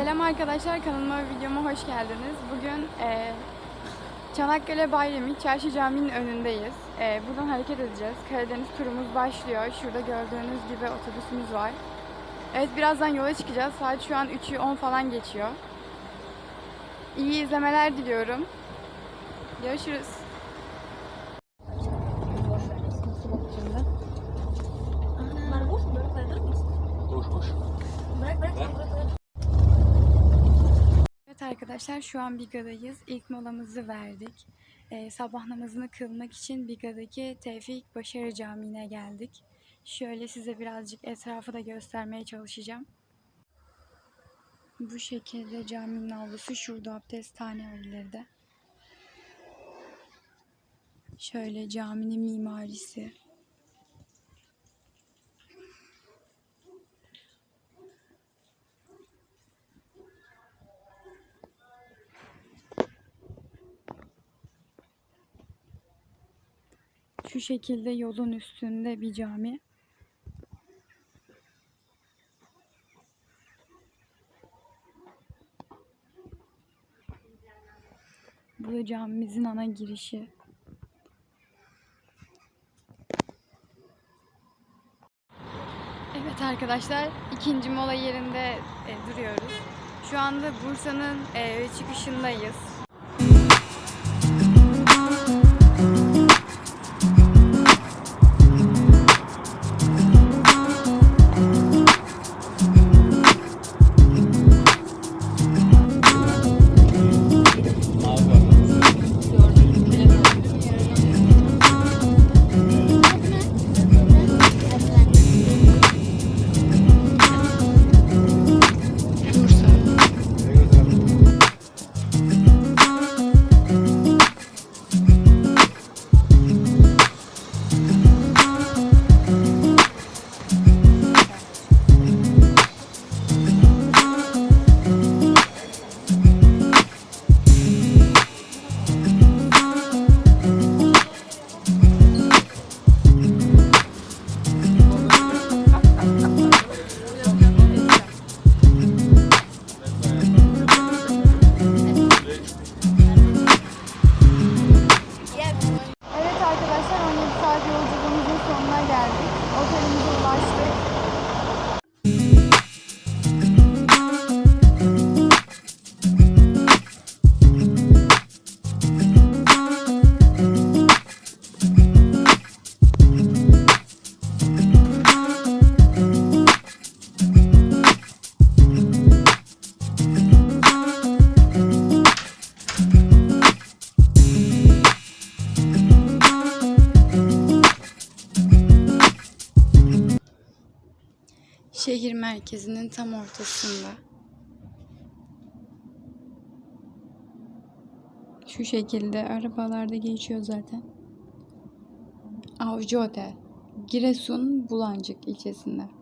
Selam arkadaşlar kanalıma ve videoma hoş geldiniz. Bugün eee, Çanakkale Bayrami Çarşı Camii'nin önündeyiz. Eee, buradan hareket edeceğiz. Karadeniz turumuz başlıyor. Şurada gördüğünüz gibi otobüsümüz var. Evet birazdan yola çıkacağız. Saat şu an 3'ü 10 falan geçiyor. İyi izlemeler diliyorum. Görüşürüz. Koş koş. bırak bırak bırak bırak. Evet arkadaşlar şu an Biga'dayız. İlk molamızı verdik. Ee, sabah namazını kılmak için Biga'daki Tevfik Başarı Camii'ne geldik. Şöyle size birazcık etrafı da göstermeye çalışacağım. Bu şekilde caminin avlusu şurada abdesthane var ileride. Şöyle caminin mimarisi. Şu şekilde yolun üstünde bir cami. Bu da camimizin ana girişi. Evet arkadaşlar ikinci mola yerinde e, duruyoruz. Şu anda Bursa'nın e, çıkışındayız. Geldik. Otelimize ulaştık. Şehir merkezinin tam ortasında. Şu şekilde arabalarda geçiyor zaten. Avcı Otel. Giresun Bulancık ilçesinde.